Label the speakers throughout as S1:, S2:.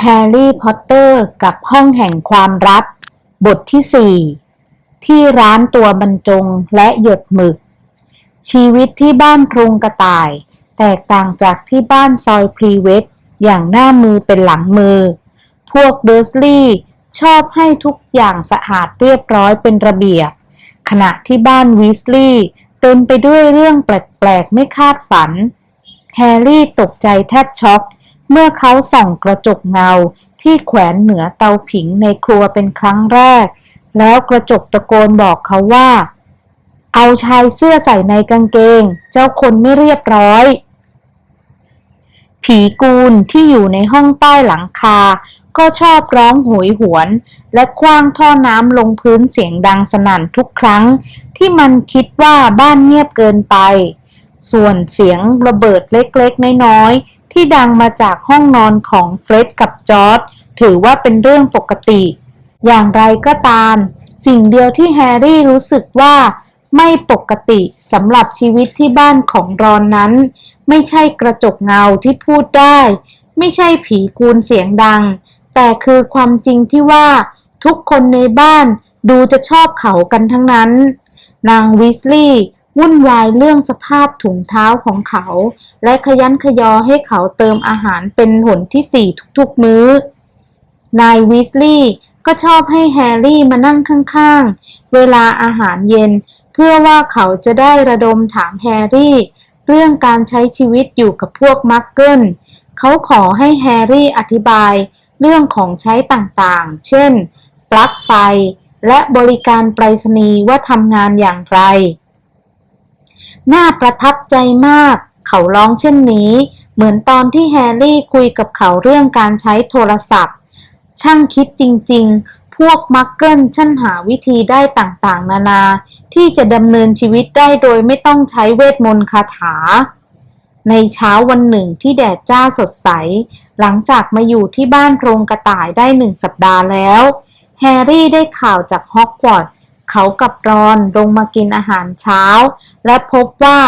S1: แฮร์รี่พอตเตอร์กับห้องแห่งความลับ บทที่ 4 ที่ร้านตัวบรรจงและหยดหมึก ชีวิตที่บ้านโครงกระต่าย แตกต่างจากที่บ้านซอยพรีเวทอย่างหน้ามือเป็นหลังมือ พวกเดอร์สลีย์ชอบให้ทุกอย่างสะอาดเรียบร้อยเป็นระเบียบ ขณะที่บ้านวีสลีย์เต็มไปด้วยเรื่องแปลกๆ ไม่คาดฝัน แฮร์รี่ตกใจแทบช็อก เมื่อเขาส่องกระจกเงาที่แขวนเหนือเตาผิงในครัวเป็นครั้งแรก แล้วกระจกตะโกนบอกเขาว่า เอาชายเสื้อใส่ในกางเกง เจ้าคนไม่เรียบร้อย ผีกูลที่อยู่ในห้องใต้หลังคา ก็ชอบร้องโหยหวน และคว้างท่อน้ำลงพื้นเสียงดังสนั่นทุกครั้ง ที่มันคิดว่าบ้านเงียบเกินไป ส่วนเสียงระเบิดเล็กๆน้อยๆ ที่ดังมาจากห้องนอนของเฟร็ดกับจอร์ดถือว่าเป็นเรื่องปกติ อย่างไรก็ตาม สิ่งเดียวที่แฮร์รี่รู้สึกว่าไม่ปกติสำหรับชีวิตที่บ้านของรอนนั้น ไม่ใช่กระจกเงาที่พูดได้ ไม่ใช่ผีกูลเสียงดัง แต่คือความจริงที่ว่า ทุกคนในบ้านดูจะชอบเขากันทั้งนั้น นางวิสลีย์ วุ่นวายเรื่องสภาพถุงเท้าของเขา และขยันขยอให้เขาเติมอาหารเป็นหนที่สี่ทุกๆมื้อ นายวิสลีย์ก็ชอบให้แฮร์รี่มานั่งข้างๆ เวลาอาหารเย็น เพื่อว่าเขาจะได้ระดมถามแฮร์รี่ เรื่องการใช้ชีวิตอยู่กับพวกมักเกิลเขาขอให้แฮร์รี่อธิบายเรื่องของใช้ต่างๆ เช่น ปลั๊กไฟ และบริการไปรษณีย์ว่าทำงานอย่างไร น่าประทับใจมาก เขาร้องเช่นนี้ เหมือนตอนที่แฮร์รี่คุยกับเขาเรื่องการใช้โทรศัพท์ ช่างคิดจริง ๆ พวกมักเกิลช่างหาวิธีได้ต่างๆ นานา ที่จะดำเนินชีวิตได้โดยไม่ต้องใช้เวทมนต์คาถา ในเช้าวันหนึ่งที่แดดจ้าสดใส หลังจากมาอยู่ที่บ้านโรงกระต่ายได้หนึ่งสัปดาห์แล้ว แฮร์รี่ได้ข่าวจากฮอกวอตส์ เขากับรอนลงมากินอาหารเช้า และพบว่า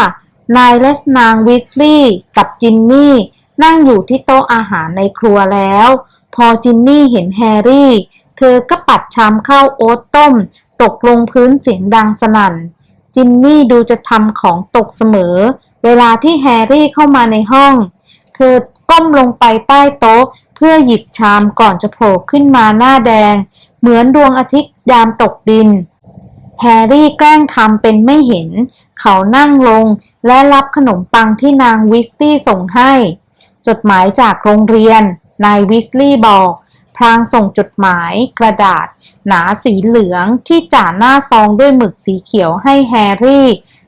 S1: นายและนางวิสลีย์กับจินนี่นั่งอยู่ที่โต๊ะอาหารในครัวแล้ว พอจินนี่เห็นแฮร์รี่ เธอก็ปัดชามข้าวโอ๊ตต้ม ตกลงพื้นเสียงดังสนั่น จินนี่ดูจะทำของตกเสมอ เวลาที่แฮร์รี่เข้ามาในห้อง เธอก้มลงไปใต้โต๊ะ เพื่อหยิบชามก่อนจะโผล่ขึ้นมาหน้าแดง เหมือนดวงอาทิตย์ยามตกดิน แฮร์รี่แกล้งทำเป็นไม่เห็น เขานั่งลงและรับขนมปังที่นางวิสตี้ส่งให้ จดหมายจากโรงเรียน นายวิสลี่บอกพลางส่งจดหมายกระดาษ หนาสีเหลืองที่จ่าหน้าซองด้วยหมึกสีเขียวให้แฮร์รี่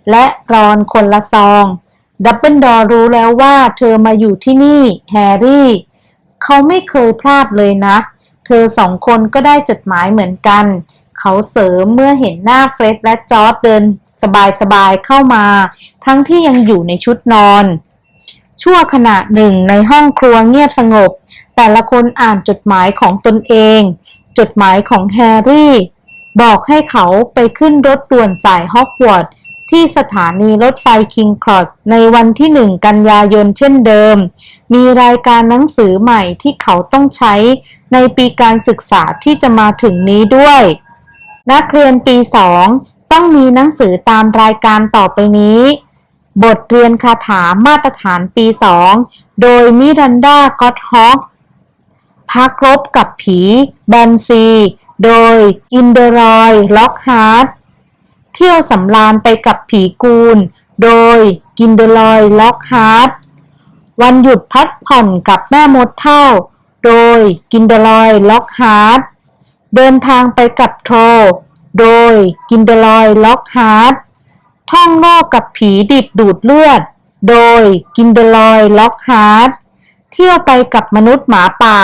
S1: และรอนคนละซอง ดับเบิลดอร์รู้แล้วว่าเธอมาอยู่ที่นี่ แฮร์รี่ เขาไม่เคยพลาดเลยนะ เธอสองคนก็ได้จดหมายเหมือนกัน เขาเสริมเมื่อเห็นหน้าเฟร็ดและจอร์ดเดินสบายๆเข้ามา ทั้งที่ยังอยู่ในชุดนอน ชั่วขณะหนึ่งในห้องครัวเงียบสงบ แต่ละคนอ่านจดหมายของตนเอง จดหมายของแฮร์รี่ บอกให้เขาไปขึ้นรถด่วนสายฮอกวอตส์ที่สถานีรถไฟคิงคลอดในวันที่หนึ่งกันยายนเช่นเดิม มีรายการหนังสือใหม่ที่เขาต้องใช้ในปีการศึกษาที่จะมาถึงนี้ด้วย นักเรียนปีสองต้องมีหนังสือตามรายการต่อไปนี้ บทเรียนคาถามาตรฐานปีสองโดยมิรันดาก็อตฮอกพักรบกับผีแบนซี โดยอินเดรอยล็อกฮาร์ดเที่ยวสำราญไปกับผีกูล โดยกินเดลอยล็อกฮาร์ดวันหยุดพักผ่อนกับแม่มดเท่า โดยกินเดลอยล็อกฮาร์ด เดินทางไปกับโทร โดยกินเดลอยล็อกฮาร์ดท่องโลกกับผีดิบดูดเลือด โดยกินเดลอยล็อกฮาร์ดเที่ยวไปกับมนุษย์หมาป่า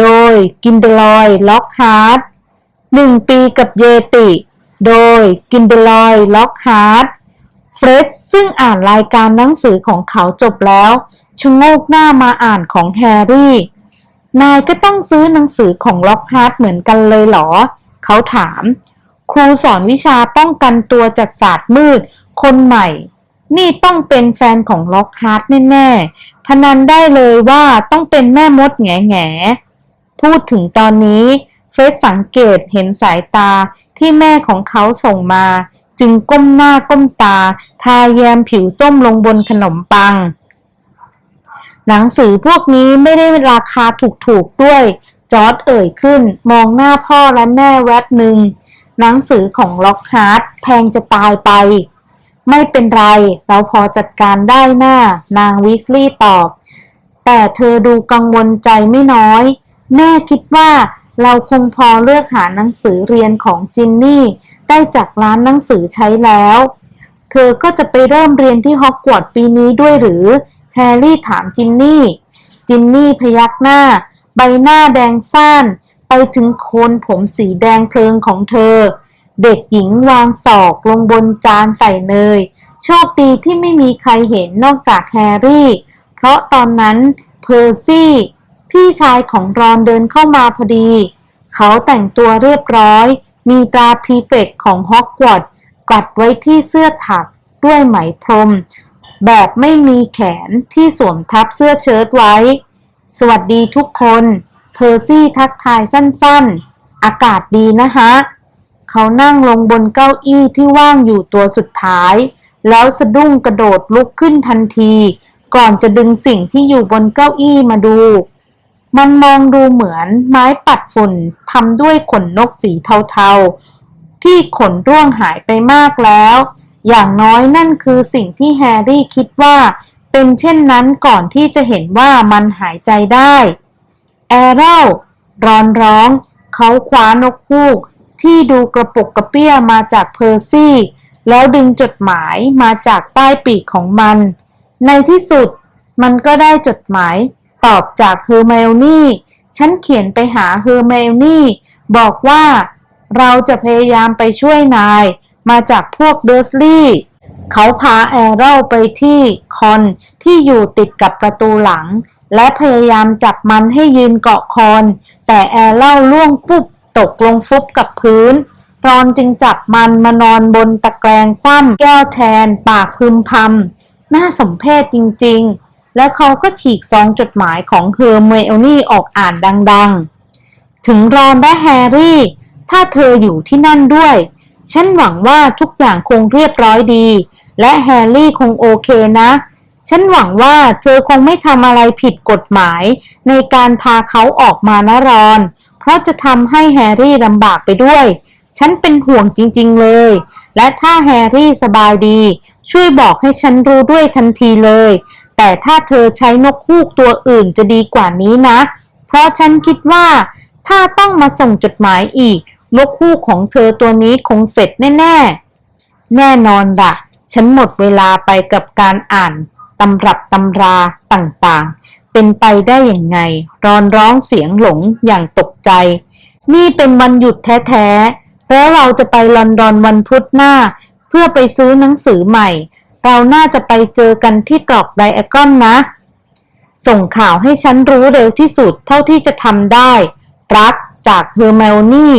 S1: โดยกินเดลอยล็อกฮาร์ดหนึ่งปีกับเยติ โดยกินเดลอยล็อกฮาร์ดเฟร็ดซึ่งอ่านรายการหนังสือของเขาจบแล้วชะโงกหน้ามาอ่านของแฮร์รี่ นายก็ต้องซื้อหนังสือของล็อกฮาร์ดเหมือนกันเลยเหรอ เขาถาม ครูสอนวิชาป้องกันตัวจากศาสตร์มืด คนใหม่ นี่ต้องเป็นแฟนของล็อกฮาร์ดแน่ๆ พนันได้เลยว่าต้องเป็นแม่มดแง่แง่พูดถึงตอนนี้ เฟรดสังเกตเห็นสายตาที่แม่ของเขาส่งมา จึงก้มหน้าก้มตา ทาแยมผิวส้มลงบนขนมปัง หนังสือพวกนี้ไม่ได้ราคาถูกๆด้วย จอร์ดเอ่ยขึ้น มองหน้าพ่อและแม่แวบหนึ่ง หนังสือของล็อกฮาร์ดแพงจะตายไป ไม่เป็นไร เราพอจัดการได้หน้านางวิสลีย์ตอบ แต่เธอดูกังวลใจไม่น้อย แม่คิดว่าเราคงพอเลือกหาหนังสือเรียนของจินนี่ ได้จากร้านหนังสือใช้แล้ว เธอก็จะไปเริ่มเรียนที่ฮอกวอตส์ปีนี้ด้วยหรือ แฮร์รี่ถามจินนี่ จินนี่พยักหน้า ใบหน้าแดงซ่านไปถึงโคนผมสีแดงเพลิงของเธอ เด็กหญิงวางศอกลงบนจานใส่เนย โชคดีที่ไม่มีใครเห็นนอกจากแฮร์รี่ เพราะตอนนั้นเพอร์ซี่ พี่ชายของรอนเดินเข้ามาพอดี เขาแต่งตัวเรียบร้อย มีตราพรีเฟกของฮอกวอตส์กัดไว้ที่เสื้อถักด้วยไหมพรม แบบไม่มีแขนที่สวมทับเสื้อเชิ้ตไว้ สวัสดีทุกคน เพอร์ซี่ทักทายสั้นๆ อากาศดีนะฮะเขานั่งลงบนเก้าอี้ที่ว่างอยู่ตัวสุดท้าย แล้วสะดุ้งกระโดดลุกขึ้นทันที ก่อนจะดึงสิ่งที่อยู่บนเก้าอี้มาดู มันมองดูเหมือนไม้ปัดฝุ่นทำด้วยขนนกสีเทาๆ ที่ขนร่วงหายไปมากแล้ว อย่างน้อยนั่นคือสิ่งที่แฮร์รี่คิดว่า เป็นเช่นนั้นก่อนที่จะเห็นว่ามันหายใจได้ แอเรลร้อนร้อง เขาคว้านกฮูก ที่ดูกระปุกกระเปี้ยมาจากเพอร์ซี่ แล้วดึงจดหมายมาจากใต้ปีกของมัน ในที่สุดมันก็ได้จดหมาย ตอบจากเฮอร์ไมโอนี่ ฉันเขียนไปหาเฮอร์ไมโอนี่ บอกว่า เราจะพยายามไปช่วยนาย มาจากพวกเดอร์สลีย์เขาพาแอร์เรลไปที่คอนที่อยู่ติดกับประตูหลัง และพยายามจับมันให้ยืนเกาะคอน แต่แอร์เรลล่วงปุ๊บตกลงฟุบกับพื้นรอนจึงจับมันมานอนบนตะแกรงคว่ำแก้วแทน ปากพึมพำน่าสมเพชจริง ๆ แล้วเขาก็ฉีกซองจดหมายของเฮอร์เมโอนี่ออกอ่านดัง ๆ ถึงรอนและแฮร์รี่ ถ้าเธออยู่ที่นั่นด้วย ฉันหวังว่าทุกอย่างคงเรียบร้อยดี และแฮร์รี่คงโอเคนะ ฉันหวังว่าเธอคงไม่ทำอะไรผิดกฎหมาย ในการพาเขาออกมานะรอน เพราะจะทำให้แฮร์รี่ลำบากไปด้วย ฉันเป็นห่วงจริง ๆ เลย และถ้าแฮร์รี่สบายดี ช่วยบอกให้ฉันรู้ด้วยทันทีเลย แต่ถ้าเธอใช้นกฮูกตัวอื่นจะดีกว่านี้นะ เพราะฉันคิดว่า ถ้าต้องมาส่งจดหมายอีก นกฮูกของเธอตัวนี้คงเสร็จแน่ ๆ แน่นอนละ่ะ ฉันหมดเวลาไปกับการอ่านตำรับตำราต่างๆ เป็นไปได้อย่างไง รอนร้องเสียงหลงอย่างตกใจ นี่เป็นวันหยุดแท้ๆ แล้วเราจะไปลอนดอนวันพุธหน้า เพื่อไปซื้อหนังสือใหม่ เราน่าจะไปเจอกันที่กรอกไดอะกอนนะ ส่งข่าวให้ฉันรู้เร็วที่สุดเท่าที่จะทำได้ รักจากเฮอร์ไมโอนี่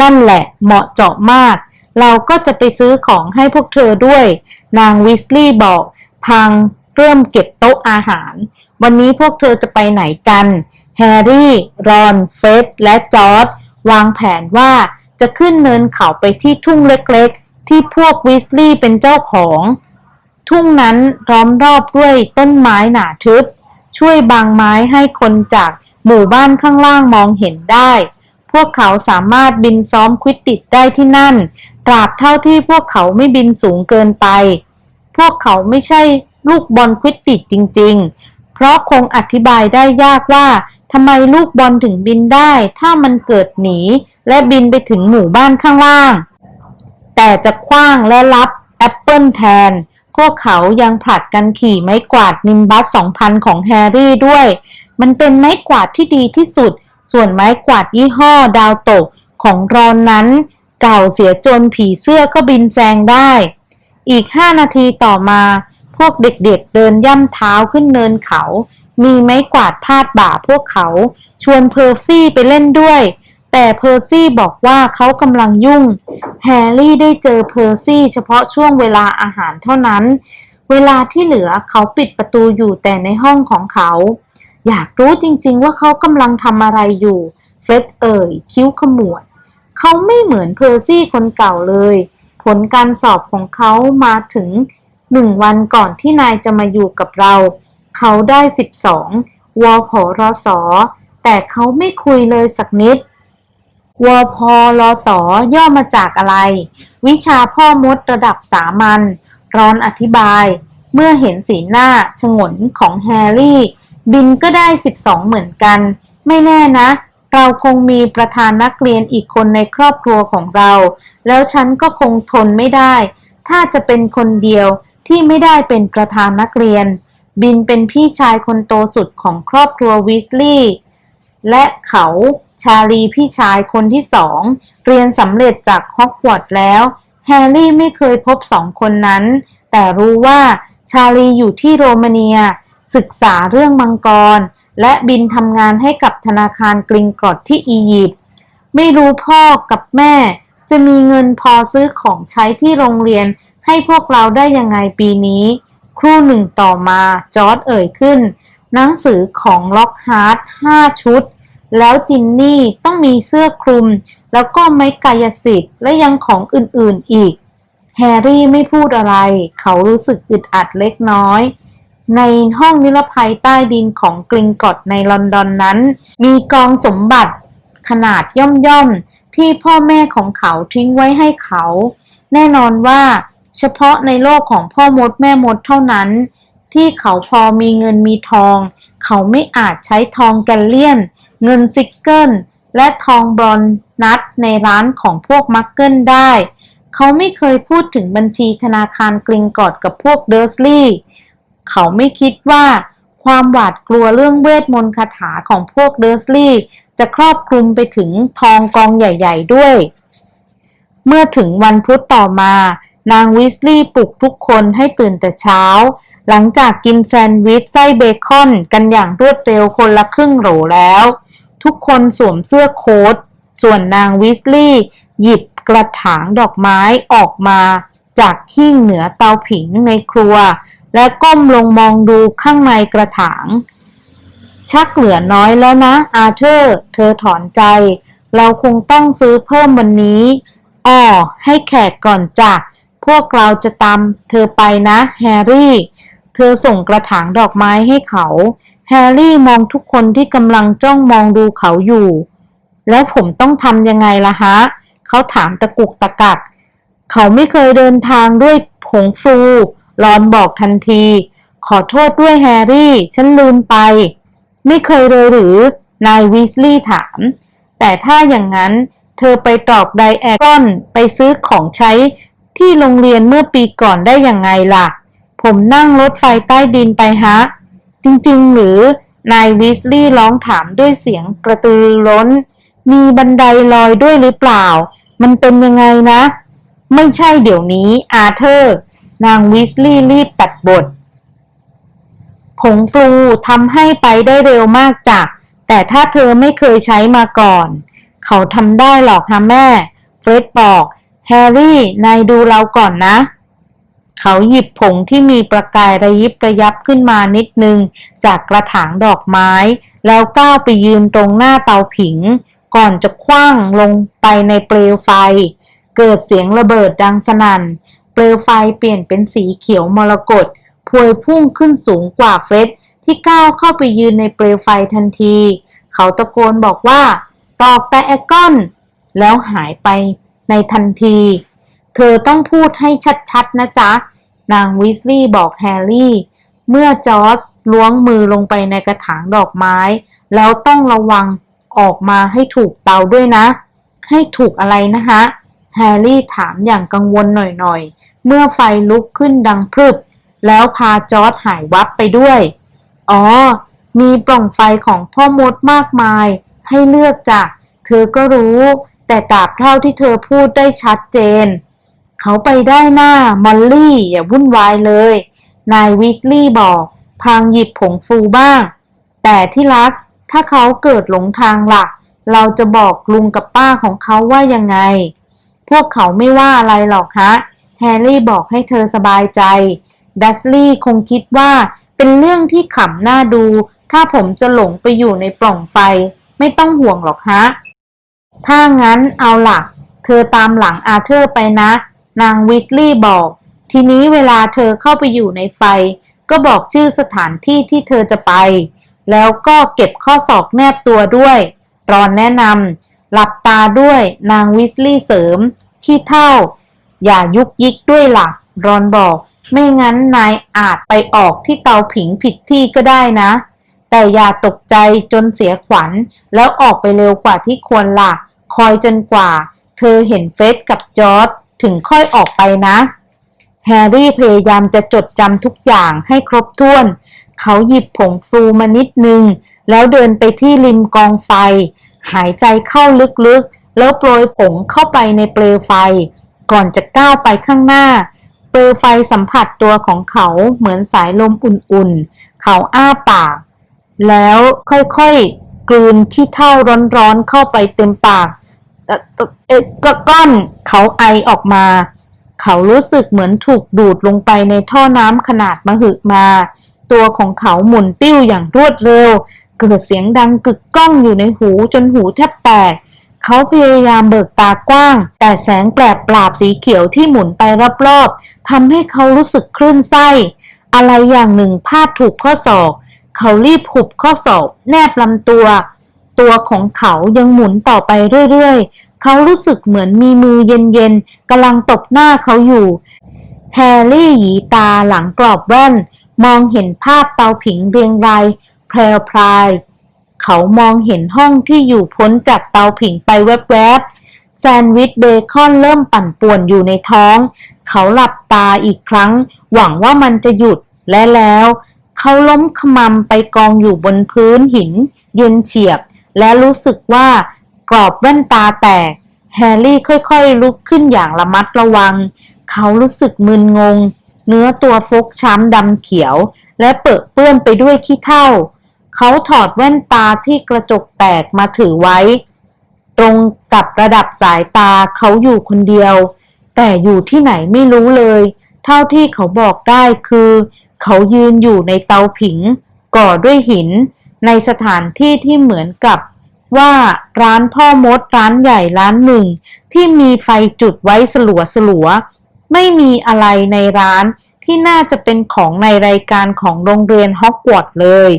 S1: นั่นแหละเหมาะเจาะมาก เราก็จะไปซื้อของให้พวกเธอด้วย นางวิสลีย์บอก พังเริ่มเก็บโต๊ะอาหาร วันนี้พวกเธอจะไปไหนกัน แฮร์รี่ รอน เฟร็ดและจอร์ดวางแผนว่าจะขึ้นเนินเขาไปที่ทุ่งเล็กๆ ที่พวกวิสลีย์เป็นเจ้าของ ทุ่งนั้นล้อมรอบด้วยต้นไม้หนาทึบ ช่วยบังไม้ให้คนจากหมู่บ้านข้างล่างมองเห็นได้ พวกเขาสามารถบินซ้อมควิดติดได้ที่นั่น ตราบเท่าที่พวกเขาไม่บินสูงเกินไป พวกเขาไม่ใช่ลูกบอลควิดติดจริง ๆ เพราะคงอธิบายได้ยากว่าทำไมลูกบอลถึงบินได้ ถ้ามันเกิดหนี และบินไปถึงหมู่บ้านข้างล่าง แต่จะคว้างและรับแอปเปิลแทน พวกเขายังผลัดกันขี่ไม้กวาดนิมบัส 2000 ของแฮร์รี่ด้วย มันเป็นไม้กวาดที่ดีที่สุด ส่วนไม้กวาดยี่ห้อดาวตกของรอนนั้น เก่าเสียจนผีเสื้อก็บินแซงได้ อีกห้านาทีต่อมา พวกเด็กๆเดินย่ำเท้าขึ้นเนินเขา มีไม้กวาดพาดบ่าพวกเขา ชวนเพอร์ซี่ไปเล่นด้วย แต่เพอร์ซี่บอกว่าเขากำลังยุ่ง แฮร์รี่ได้เจอเพอร์ซี่เฉพาะช่วงเวลาอาหารเท่านั้น เวลาที่เหลือเขาปิดประตูอยู่แต่ในห้องของเขา อยากรู้จริงๆว่าเขากำลังทำอะไรอยู่เฟร็ดเอ่ย คิ้วขมวด เขาไม่เหมือนเพอร์ซี่คนเก่าเลย ผลการสอบของเขามาถึงหนึ่งวันก่อนที่นายจะมาอยู่กับเรา เขาได้สิบสองวพรสอแต่เขาไม่คุยเลยสักนิด วอพอรอสย่อมาจากอะไร วิชาพ่อมดระดับสามัญร้อนอธิบาย เมื่อเห็นสีหน้าฉงนของแฮร์รี่ บินก็ได้ 12 เหมือนกัน ไม่แน่นะ เราคงมีประธานนักเรียนอีกคนในครอบครัวของเรา แล้วฉันก็คงทนไม่ได้ ถ้าจะเป็นคนเดียวที่ไม่ได้เป็นประธานนักเรียน บินเป็นพี่ชายคนโตสุดของครอบครัววีสลีย์และเขาชาลีพี่ชายคนที่สอง เรียนสำเร็จจากฮอกวอตส์แล้ว แฮร์รี่ไม่เคยพบสองคนนั้น แต่รู้ว่าชาลีอยู่ที่โรมาเนีย ศึกษาเรื่องมังกร และบินทำงานให้กับธนาคารกริงกรอดที่อียิปต์ไม่รู้พ่อกับแม่ จะมีเงินพอซื้อของใช้ที่โรงเรียนให้พวกเราได้ยังไงปีนี้ ครู่หนึ่งต่อมาจอร์ดเอ่ยขึ้น หนังสือของล็อกฮาร์ดห้าชุด แล้วจินนี่ต้องมีเสื้อคลุม แล้วก็ไม้กายสิทธิ์และยังของอื่นๆอีก แฮร์รี่ไม่พูดอะไร เขารู้สึกอึดอัดเล็กน้อย ในห้องนิรภัยใต้ดินของกริงกอดในลอนดอนนั้น มีกองสมบัติขนาดย่อมๆ ที่พ่อแม่ของเขาทิ้งไว้ให้เขา แน่นอนว่าเฉพาะในโลกของพ่อมดแม่มดเท่านั้น ที่เขาพอมีเงินมีทอง เขาไม่อาจใช้ทองแกลเลียน เงินซิกเกิลและทองบรอนนัดในร้านของพวกมักเกิลได้ เขาไม่เคยพูดถึงบัญชีธนาคารกริงกอดกับพวกเดอร์สลีย์ เขาไม่คิดว่าความหวาดกลัวเรื่องเวทมนต์คาถาของพวกเดอร์สลีย์จะครอบคลุมไปถึงทองกองใหญ่ ๆ ด้วย เมื่อถึงวันพุธต่อมา นางวิสลีย์ปลุกทุกคนให้ตื่นแต่เช้า หลังจากกินแซนด์วิชไส้เบคอนกันอย่างรวดเร็วคนละครึ่งโหลแล้ว ทุกคนสวมเสื้อโค้ท ส่วนนางวิสลีย์หยิบกระถางดอกไม้ออกมา จากหิ้งเหนือเตาผิงในครัว และก้มลงมองดูข้างในกระถาง ชักเหลือน้อยแล้วนะอาเธอร์ เธอถอนใจ เราคงต้องซื้อเพิ่มวันนี้อ้อให้แขกก่อนจ้ะพวกเราจะตามเธอไปนะแฮร์รี่ เธอส่งกระถางดอกไม้ให้เขา แฮร์รี่มองทุกคนที่กำลังจ้องมองดูเขาอยู่ แล้วผมต้องทำยังไงล่ะฮะ เขาถามตะกุกตะกัก เขาไม่เคยเดินทางด้วยผงฟู รอนบอกทันที ขอโทษด้วยแฮร์รี่ ฉันลืมไป ไม่เคยเลยหรือนายวีสลีย์ถาม แต่ถ้าอย่างนั้นเธอไปตอกไดแอกอนไปซื้อของใช้ที่โรงเรียนเมื่อปีก่อนได้ยังไงล่ะ ผมนั่งรถไฟใต้ดินไปฮะ จริงๆ หรือนายวีสลีย์ร้องถามด้วยเสียงกระตือร้น มีบันไดลอยด้วยหรือเปล่า มันเป็นยังไงนะ ไม่ใช่เดี๋ยวนี้อาเธอร์ นางวีสลีย์รีบตัดบท ผงฟลูทำให้ไปได้เร็วมากจ้ะแต่ถ้าเธอไม่เคยใช้มาก่อน เขาทำได้หรอกฮะแม่ เฟร็ดบอกแฮร์รี่ นายดูเราก่อนนะ เขาหยิบผงที่มีประกายระยิบระยับขึ้นมานิดนึง จากกระถางดอกไม้ แล้วก้าวไปยืนตรงหน้าเตาผิง ก่อนจะคว้างลงไปในเปลวไฟ เกิดเสียงระเบิดดังสนั่น ปลวไฟเปลี่ยนเป็นสีเขียวมรกตพวยพุ่งขึ้นสูงกว่าเฟร็ดที่ก้าวเข้าไปยืนในเปลวไฟทันที เขาตะโกนบอกว่า ตอกแต่แอกกอน แล้วหายไปในทันที เธอต้องพูดให้ชัดๆนะจ๊ะ นางวิสลีย์บอกแฮร์รี่ เมื่อจอร์จล้วงมือลงไปในกระถางดอกไม้ แล้วต้องระวังออกมาให้ถูกเตาด้วยนะ ให้ถูกอะไรนะฮะ แฮร์รี่ถามอย่างกังวลหน่อยๆ เมื่อไฟลุกขึ้นดังพรึบ แล้วพาจอร์จหายวับไปด้วย อ๋อ มีปล่องไฟของพ่อมดมากมาย ให้เลือกจ้ะ เธอก็รู้ แต่ตราบเท่าที่เธอพูดได้ชัดเจน เขาไปได้หน้ามอลลี่ อย่าวุ่นวายเลย นายวิสลีย์บอก พางหยิบผงฟูบ้าง แต่ที่รัก ถ้าเขาเกิดหลงทางล่ะ เราจะบอกลุงกับป้าของเขาว่ายังไง พวกเขาไม่ว่าอะไรหรอกฮะ แฮร์รี่บอกให้เธอสบายใจ ดัสลี่คงคิดว่าเป็นเรื่องที่ขำหน้าดู ถ้าผมจะหลงไปอยู่ในปล่องไฟ ไม่ต้องห่วงหรอกฮะ ถ้างั้นเอาล่ะ เธอตามหลังอาเธอร์ไปนะ นางวิสลีย์บอก ทีนี้เวลาเธอเข้าไปอยู่ในไฟ ก็บอกชื่อสถานที่ที่เธอจะไป แล้วก็เก็บข้อศอกแนบตัวด้วย รอนแนะนำหลับตาด้วยนางวิสลีย์เสริม ขี้เท่า อย่ายุกยิกด้วยล่ะรอนบอก ไม่งั้นนายอาจไปออกที่เตาผิงผิดที่ก็ได้นะ แต่อย่าตกใจจนเสียขวัญ แล้วออกไปเร็วกว่าที่ควรล่ะ คอยจนกว่า เธอเห็นเฟร็ดกับจอร์ดถึงค่อยออกไปนะ แฮร์รี่พยายามจะจดจำทุกอย่างให้ครบถ้วน เขาหยิบผงฟูมานิดนึง แล้วเดินไปที่ริมกองไฟ หายใจเข้าลึกๆ แล้วโปรยผงเข้าไปในเปลวไฟ ก่อนจะก้าวไปข้างหน้าเปลวไฟสัมผัสตัวของเขาเหมือนสายลมอุ่นๆ เขาอ้าปาก แล้วค่อยๆ กลืนขี้เถ้าร้อนๆ เข้าไปเต็มปากเอ่อเอ่อเอ๊ะก็ก้อนเขาไอออกมา เขารู้สึกเหมือนถูกดูดลงไปในท่อน้ำขนาดมหึมา ตัวของเขาหมุนติ้วอย่างรวดเร็ว เกิดเสียงดังกึกก้องอยู่ในหูจนหูแทบแตก เขาพยายามเบิกตากว้าง แต่แสงแปลบปราบสีเขียวที่หมุนไปรอบๆทำให้เขารู้สึกคลื่นไส้ อะไรอย่างหนึ่งพาดถูกข้อศอก เขารีบหุบข้อศอกแนบลำตัว ตัวของเขายังหมุนต่อไปเรื่อยๆ เขารู้สึกเหมือนมีมือเย็นๆกำลังตบหน้าเขาอยู่ แฮร์รี่หยีตาหลังกรอบแว่น มองเห็นภาพเตาผิงเรียงรายแพรวพราย เขามองเห็นห้องที่อยู่พ้นจากเตาผิงไปแวบๆ แซนด์วิชเบคอนเริ่มปั่นป่วนอยู่ในท้อง เขาหลับตาอีกครั้ง หวังว่ามันจะหยุดและแล้ว เขาล้มขมำไปกองอยู่บนพื้นหิน เย็นเฉียบ และรู้สึกว่ากรอบแว่นตาแตก แฮร์รี่ค่อยๆ ลุกขึ้นอย่างระมัดระวัง เขารู้สึกมึนงง เนื้อตัวฟกช้ำดำเขียว และเปื้อะเปื้อนไปด้วยขี้เถ้า เขาถอดแว่นตาที่กระจกแตกมาถือไว้ ตรงกับระดับสายตาเขาอยู่คนเดียว แต่อยู่ที่ไหนไม่รู้เลย เท่าที่เขาบอกได้คือ เขายืนอยู่ในเตาผิง ก่อด้วยหิน ในสถานที่ที่เหมือนกับว่าร้านพ่อมดร้านใหญ่ร้านหนึ่ง ที่มีไฟจุดไว้สลัวสลัวไม่มีอะไรในร้านที่น่าจะเป็นของในรายการของโรงเรียนฮอกวอตส์เลย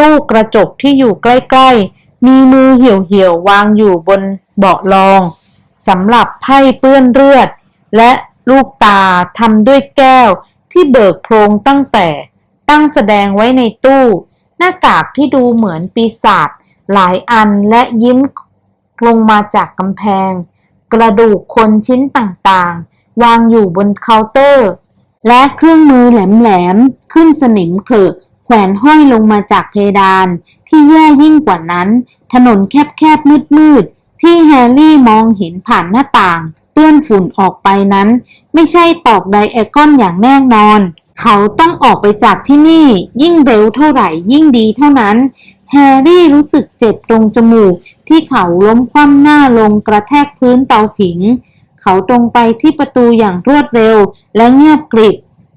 S1: ตู้กระจกที่อยู่ใกล้ๆ มีมือเหี่ยวๆ วางอยู่บนเบาะรองสำหรับไพ่เปื้อนเลือด และลูกตาทำด้วยแก้วที่เบิกโพรงตั้งแต่ตั้งแสดงไว้ในตู้ หน้ากากที่ดูเหมือนปีศาจหลายอันและยิ้มลงมาจากกำแพง กระดูกคนชิ้นต่างๆ วางอยู่บนเคาน์เตอร์ และเครื่องมือแหลมๆ ขึ้นสนิมเขลอะ แขวนห้อยลงมาจากเพดาน ที่แย่ยิ่งกว่านั้น ถนนแคบๆมืดๆ ที่แฮร์รี่มองเห็นผ่านหน้าต่าง เปื้อนฝุ่นออกไปนั้น ไม่ใช่ตอกไดแอกอนอย่างแน่นอน เขาต้องออกไปจากที่นี่ ยิ่งเร็วเท่าไหร่ยิ่งดีเท่านั้น แฮร์รี่รู้สึกเจ็บตรงจมูก ที่เขาล้มคว่ำหน้าลงกระแทกพื้นเตาผิง เขาตรงไปที่ประตูอย่างรวดเร็วและเงียบกริบ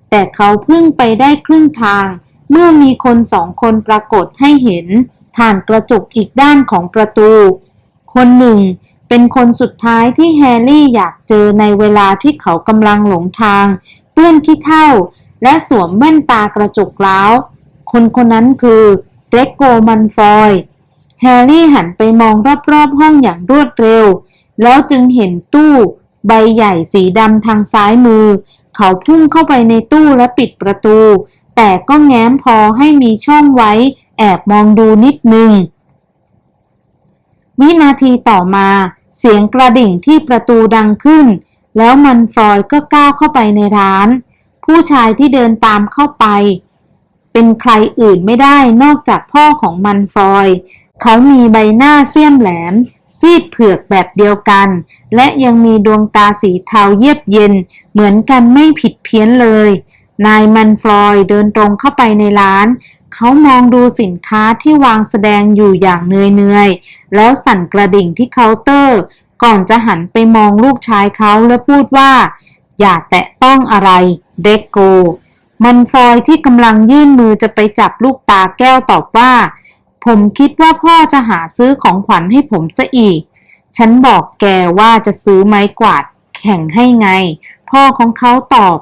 S1: แต่เขาเพิ่งไปได้ครึ่งทาง เมื่อมีคนสองคนปรากฏให้เห็น ผ่านกระจกอีกด้านของประตู คนหนึ่งเป็นคนสุดท้ายที่แฮร์รี่อยากเจอในเวลาที่เขากำลังหลงทาง เปื้อนขี้เถ้า และสวมแว่นตากระจกล้าว คนคนนั้นคือเดรกโกมันฟอยแฮร์รี่หันไปมองรอบๆห้องอย่างรวดเร็ว แล้วจึงเห็นตู้ ใบใหญ่สีดำทางซ้ายมือ เขาพุ่งเข้าไปในตู้และปิดประตู แต่ก็แง้มพอให้มีช่องไว้ แอบมองดูนิดนึง วินาทีต่อมา เสียงกระดิ่งที่ประตูดังขึ้น แล้วมันฟอยก็ก้าวเข้าไปในร้าน ผู้ชายที่เดินตามเข้าไป เป็นใครอื่นไม่ได้นอกจากพ่อของมันฟอย เขามีใบหน้าเสี้ยมแหลมซีดเผือกแบบเดียวกัน และยังมีดวงตาสีเทาเยือกเย็น เหมือนกันไม่ผิดเพี้ยนเลย นายมันฟลอยเดินตรงเข้าไปในร้าน เขามองดูสินค้าที่วางแสดงอยู่อย่างเนื่อยๆ แล้วสั่นกระดิ่งที่เคาน์เตอร์ ก่อนจะหันไปมองลูกชายเขาและพูดว่า อย่าแตะต้องอะไร เด็กโก มันฟลอยที่กำลังยื่นมือจะไปจับลูกตาแก้วตอบว่า ผมคิดว่าพ่อจะหาซื้อของขวัญให้ผมซะอีก ฉันบอกแกว่าจะซื้อไม้กวาดแข่งให้ไง พ่อของเขาตอบ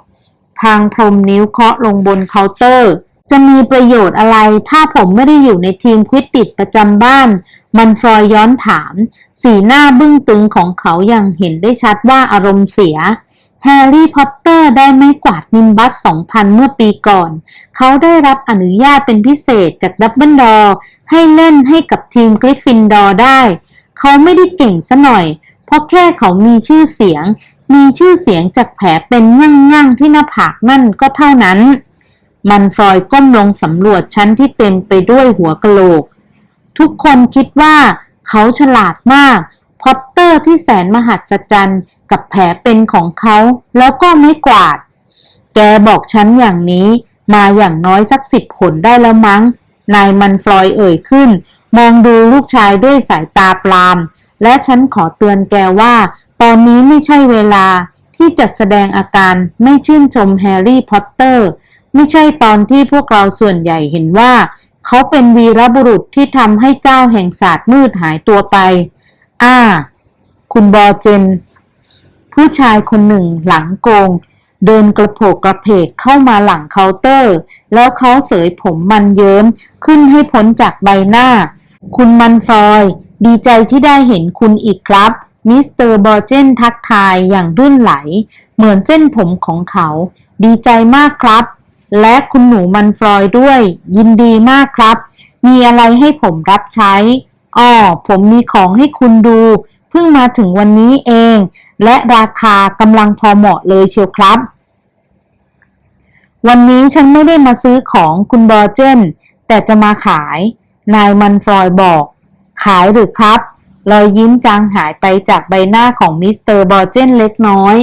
S1: พางพรมนิ้วเคาะลงบนเคาน์เตอร์ จะมีประโยชน์อะไร ถ้าผมไม่ได้อยู่ในทีมควิดติดประจำบ้าน มันฟรอยย้อนถาม สีหน้าบึ้งตึงของเขาอย่างเห็นได้ชัดว่าอารมณ์เสียแฮร์รี่พอตเตอร์ได้ไม้กวาดนิมบัส 2000 เมื่อปีก่อน เขาได้รับอนุญาตเป็นพิเศษจากดับเบิลดอร์ให้เล่นให้กับทีมกริฟฟินดอร์ได้ เขาไม่ได้เก่งซะหน่อย เพราะแค่เขามีชื่อเสียง มีชื่อเสียงจากแผลเป็นง่างๆที่หน้าผากนั่นก็เท่านั้น มันฟรอยก้มลงสำรวจชั้นที่เต็มไปด้วยหัวกะโหลก ทุกคนคิดว่าเขาฉลาดมาก พอตเตอร์ที่แสนมหัศจรรย์กับแผลเป็นของเขาแล้วก็ไม่กวาด แกบอกฉันอย่างนี้มาอย่างน้อยสักสิบผลได้แล้วมั้ง นายมันฟลอยเอ่ยขึ้น มองดูลูกชายด้วยสายตาปลาม และฉันขอเตือนแกว่า ตอนนี้ไม่ใช่เวลาที่จะแสดงอาการไม่ชื่นชมแฮร์รี่พอตเตอร์ ไม่ใช่ตอนที่พวกเราส่วนใหญ่เห็นว่า เขาเป็นวีรบุรุษที่ทำให้เจ้าแห่งศาสตร์มืดหายตัวไป อ้า คุณบอเจน ผู้ชายคนหนึ่งหลังโกง เดินกระโผกกระเพกเข้ามาหลังเคาน์เตอร์ แล้วเขาเสยผมมันเยิ้มขึ้นให้พ้นจากใบหน้า คุณมันฟอย ดีใจที่ได้เห็นคุณอีกครับ มิสเตอร์บอเจนทักทายอย่างรื่นไหล เหมือนเส้นผมของเขา ดีใจมากครับ และคุณหนูมันฟลอยด้วย ยินดีมากครับ มีอะไรให้ผมรับใช้อ้อผมมีของให้คุณดู เพิ่งมาถึงวันนี้เอง และราคากำลังพอเหมาะเลยเชียวครับ วันนี้ฉันไม่ได้มาซื้อของคุณบอเจนแต่จะมาขาย นายมันฟลอยบอก ขายหรือครับ รอยยิ้มจางหายไปจากใบหน้าของมิสเตอร์บอเจนเล็กน้อย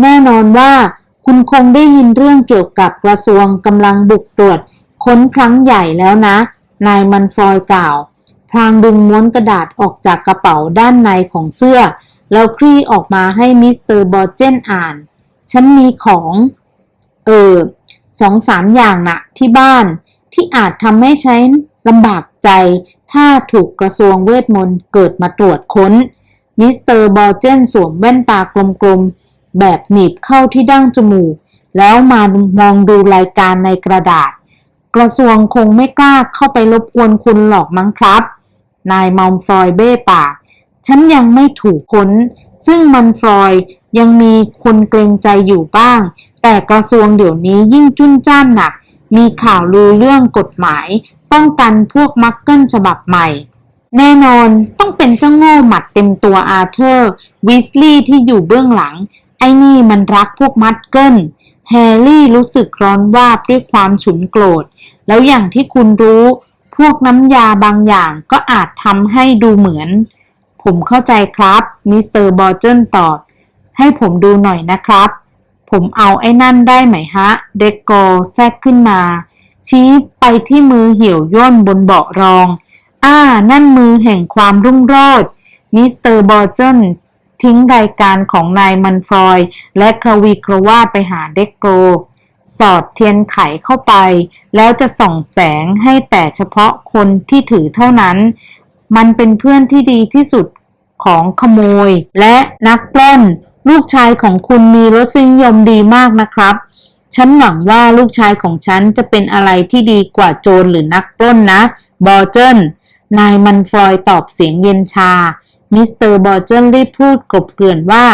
S1: แน่นอนว่าคุณคงได้ยินเรื่องเกี่ยวกับกระทรวงกำลังบุกตรวจ ค้นครั้งใหญ่แล้วนะ นายมันฟลอยกล่าว พลางดึงม้วนกระดาษออกจากกระเป๋าด้านในของเสื้อ แล้วคลี่ออกมาให้มิสเตอร์บอเจนอ่าน ฉันมีของ เออสองสามอย่างนะที่บ้านที่อาจทำให้ฉันลำบากใจ ถ้าถูกกระทรวงเวทมนต์เกิดมาตรวจค้น มิสเตอร์บอเจนสวมแว่นตากลมๆ แบบหนีบเข้าที่ดั้งจมูก แล้วมามองดูรายการในกระดาษ กระทรวงคงไม่กล้าเข้าไปรบกวนคุณหรอกมั้งครับ นายมอมฟลอยเบ้ปาก ฉันยังไม่ถูกค้น ซึ่งมันฟลอยยังมีคนเกรงใจอยู่บ้าง แต่กระทรวงเดี๋ยวนี้ยิ่งจุ้นจ้านหนัก มีข่าวลือเรื่องกฎหมาย ป้องกันพวกมักเกิลฉบับใหม่ แน่นอนต้องเป็นเจ้าโง่หมัดเต็มตัวอาเธอร์วิสลีย์ที่อยู่เบื้องหลัง ไอ้นี่มันรักพวกมัดเกิลแฮร์รี่รู้สึกร้อนวาบด้วยความฉุนโกรธ แล้วอย่างที่คุณรู้ พวกน้ำยาบางอย่างก็อาจทำให้ดูเหมือน ผมเข้าใจครับ มิสเตอร์บอเจนตอบ ให้ผมดูหน่อยนะครับ ผมเอาไอ้นั่นได้ไหมฮะ เด็กโกแทรกขึ้นมา ชี้ไปที่มือเหี่ยวย่นบนเบาะรอง อ้า นั่นมือแห่งความรุ่งโรจน์ มิสเตอร์บอเจนทิ้งรายการของนายมันฟรอย และกรวีกรว่าไปหาเด็กโกรสอดเทียนไขเข้าไป แล้วจะส่องแสงให้แต่เฉพาะคนที่ถือเท่านั้น มันเป็นเพื่อนที่ดีที่สุดของขโมย และนักปล้น ลูกชายของคุณมีรสนิยมดีมากนะครับ ฉันหวังว่าลูกชายของฉันจะเป็นอะไรที่ดีกว่าโจรหรือนักปล้นนะ บอเจนนายมันฟอยตอบเสียงเย็นชา มิสเตอร์บอเจนรีบพูดกลบเกลื่อนว่า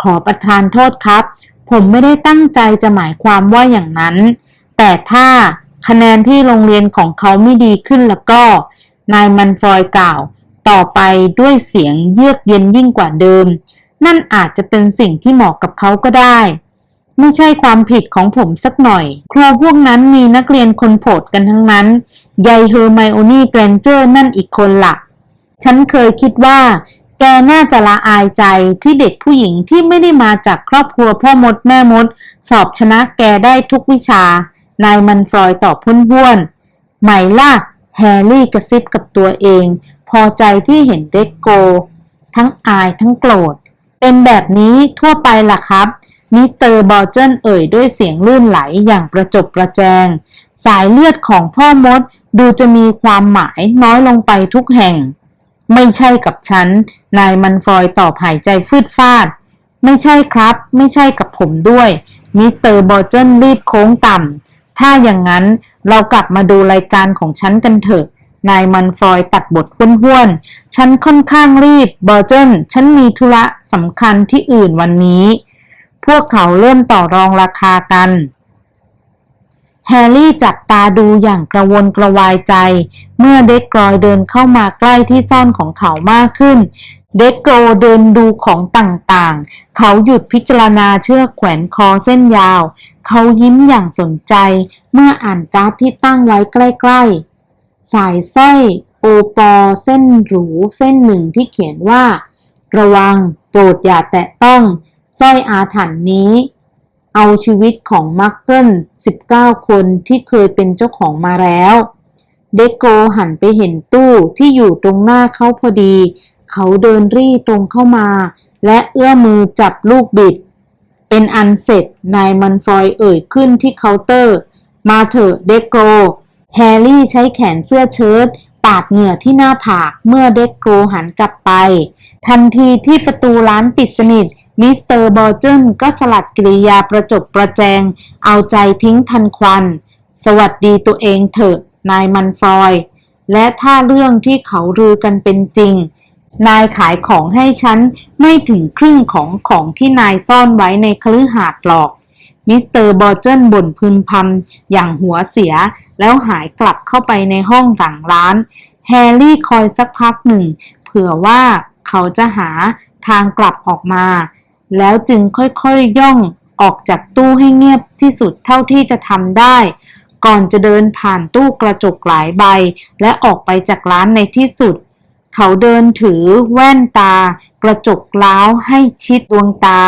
S1: ขอประทานโทษครับ ผมไม่ได้ตั้งใจจะหมายความว่าอย่างนั้น แต่ถ้าคะแนนที่โรงเรียนของเขาไม่ดีขึ้นแล้วก็ นายมันฟอยกล่าว ต่อไปด้วยเสียงเยือกเย็นยิ่งกว่าเดิม นั่นอาจจะเป็นสิ่งที่เหมาะกับเขาก็ได้ ไม่ใช่ความผิดของผมสักหน่อย ครูพวกนั้นมีนักเรียนคนโผดกันทั้งนั้นยายเฮอร์ไมโอนี่แกรนเจอร์นั่นอีกคนละ่ะ ฉันเคยคิดว่า แกน่าจะละอายใจที่เด็กผู้หญิงที่ไม่ได้มาจากครอบครัวพ่อมดแม่มด สอบชนะแกได้ทุกวิชานายมันฟรอยตอบพุ่นบ้วนไหมล่ะแฮร์รี่กระซิบกับตัวเอง พอใจที่เห็นเด็กโก ทั้งอายทั้งโกรธ เป็นแบบนี้ทั่วไปล่ะครับ มิสเตอร์บอลเจนเอ่ยด้วยเสียงลื่นไหลอย่างประจบประแจง สายเลือดของพ่อมดดูจะมีความหมายน้อยลงไปทุกแห่ง ไม่ใช่กับฉัน นายมันฟอยตอบหายใจฟืดฟาด ไม่ใช่ครับ ไม่ใช่กับผมด้วย มิสเตอร์บอลเจนรีบโค้งต่ำ ถ้าอย่างนั้นเรากลับมาดูรายการของฉันกันเถอะนายมันฟอยตัดบทห้วนๆ ฉันค่อนข้างรีบ บอลเจนฉันมีธุระสำคัญที่อื่นวันนี้ พวกเขาเริ่มต่อรองราคากัน แฮร์รี่จับตาดูอย่างกระวนกระวายใจ เมื่อเด็กกรอยเดินเข้ามาใกล้ที่ซ่อนของเขามากขึ้น เด็กโกรเดินดูของต่างๆ เขาหยุดพิจารณาเชือกแขวนคอเส้นยาว เขายิ้มอย่างสนใจ เมื่ออ่านการ์ดที่ตั้งไว้ใกล้ๆ สายสร้อยโอปอเส้นหรูเส้นหนึ่งที่เขียนว่า ระวังโปรดอย่าแตะต้อง สร้อยอาถรรพ์นี้ เอาชีวิตของมักเกิล19 คนที่เคยเป็นเจ้าของมาแล้ว เดโกหันไปเห็นตู้ที่อยู่ตรงหน้าเขาพอดี เขาเดินรี่ตรงเข้ามา และเอื้อมมือจับลูกบิด เป็นอันเสร็จนายมันฟอยเอ่ยขึ้นที่เคาน์เตอร์ มาเถอะเดโกแฮร์รี่ใช้แขนเสื้อเชิ้ตปาดเหงื่อที่หน้าผากเมื่อเดโกหันกลับไป ทันทีที่ประตูร้านปิดสนิท มิสเตอร์บอลเจนก็สลัดกริยาประจบประแจง เอาใจทิ้งทันควัน สวัสดีตัวเองเถอะ นายมันฟอย และถ้าเรื่องที่เขารือกันเป็นจริง นายขายของให้ฉันไม่ถึงครึ่งของของที่นายซ่อนไว้ในคฤหาสน์หรอก มิสเตอร์บอลเจนบ่นพึมพำอย่างหัวเสีย แล้วหายกลับเข้าไปในห้องหลังร้าน แฮร์รี่คอยสักพักหนึ่ง เผื่อว่าเขาจะหาทางกลับออกมา แล้วจึงค่อยๆย่องออกจากตู้ให้เงียบที่สุดเท่าที่จะทำได้ ก่อนจะเดินผ่านตู้กระจกหลายใบ และออกไปจากร้านในที่สุด เขาเดินถือแว่นตา กระจกล้าวให้ชิดดวงตา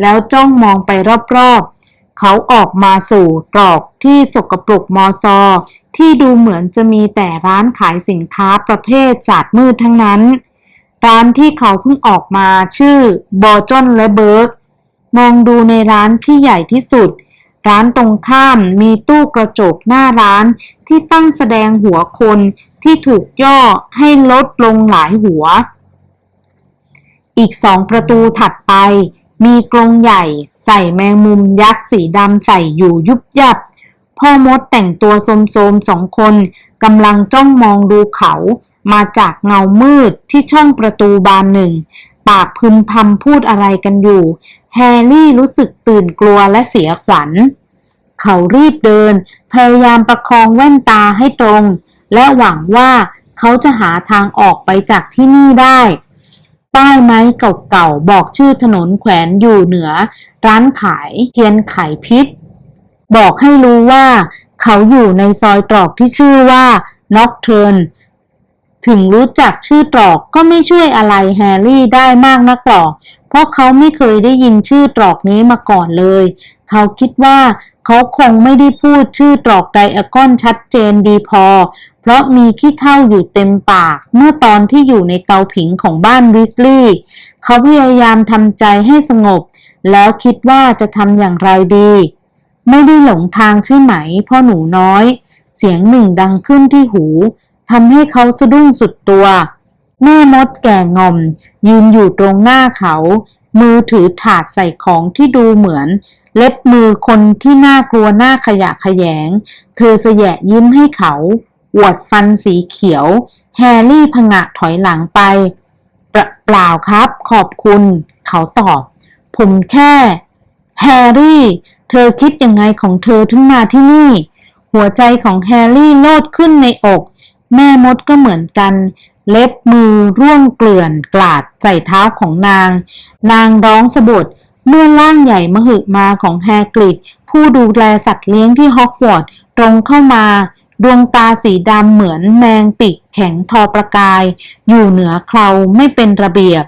S1: แล้วจ้องมองไปรอบๆ เขาออกมาสู่ตรอกที่สกปรกมอซอ ที่ดูเหมือนจะมีแต่ร้านขายสินค้าประเภทศาสตร์มืดทั้งนั้น ร้านที่เขาเพิ่งออกมาชื่อบอจอนและเบิร์กมองดูในร้านที่ใหญ่ที่สุด ร้านตรงข้ามมีตู้กระจกหน้าร้านที่ตั้งแสดงหัวคนที่ถูกย่อให้ลดลงหลายหัว อีกสองประตูถัดไป มีกรงใหญ่ใส่แมงมุมยักษ์สีดำใส่อยู่ยุบยับ พ่อมดแต่งตัวโสมๆสองคนกำลังจ้องมองดูเขา มาจากเงามืดที่ช่องประตูบานหนึ่ง ปากพึมพำพูดอะไรกันอยู่ แฮร์รี่รู้สึกตื่นกลัวและเสียขวัญ เขารีบเดิน พยายามประคองแว่นตาให้ตรง และหวังว่าเขาจะหาทางออกไปจากที่นี่ได้ ป้ายไม้เก่าๆ บอกชื่อถนนแขวนอยู่เหนือ ร้านขายเทียนไขพิษ บอกให้รู้ว่า เขาอยู่ในซอยตรอกที่ชื่อว่าน็อกเทิร์น ถึงรู้จักชื่อตรอกก็ไม่ช่วยอะไรแฮร์รี่ได้มากนักหรอก เพราะเขาไม่เคยได้ยินชื่อตรอกนี้มาก่อนเลย เขาคิดว่าเขาคงไม่ได้พูดชื่อตรอกไดอะกอนชัดเจนดีพอ เพราะมีขี้เท่าอยู่เต็มปาก เมื่อตอนที่อยู่ในเตาผิงของบ้านวิสลีย์เขาพยายามทำใจให้สงบ แล้วคิดว่าจะทำอย่างไรดี ไม่ได้หลงทางใช่ไหมพ่อหนูน้อย เสียงหนึ่งดังขึ้นที่หู ทำให้เขาสะดุ้งสุดตัว แม่มดแก่งอม ยืนอยู่ตรงหน้าเขา มือถือถาดใส่ของที่ดูเหมือน เล็บมือคนที่น่ากลัวหน้าขยะขยง เธอเสยะยิ้มให้เขาอวดฟันสีเขียว แฮร์รี่ผงะถอยหลังไปเปล่าเปล่าครับ ขอบคุณ เขาตอบ ผมแค่ แฮร์รี่ เธอคิดยังไงของเธอถึงมาที่นี่ หัวใจของแฮร์รี่โลดขึ้นในอก แม่มดก็เหมือนกัน เล็บมือร่วงเกลื่อนกลาดใส่เท้าของนาง นางร้องสะบดเมื่อล่างใหญ่มหึมาของแฮกริดผู้ดูแลสัตว์เลี้ยงที่ฮอกวอตส์ตรงเข้ามา ดวงตาสีดำเหมือนแมงปีกแข็งทอประกาย อยู่เหนือเคราไม่เป็นระเบียบ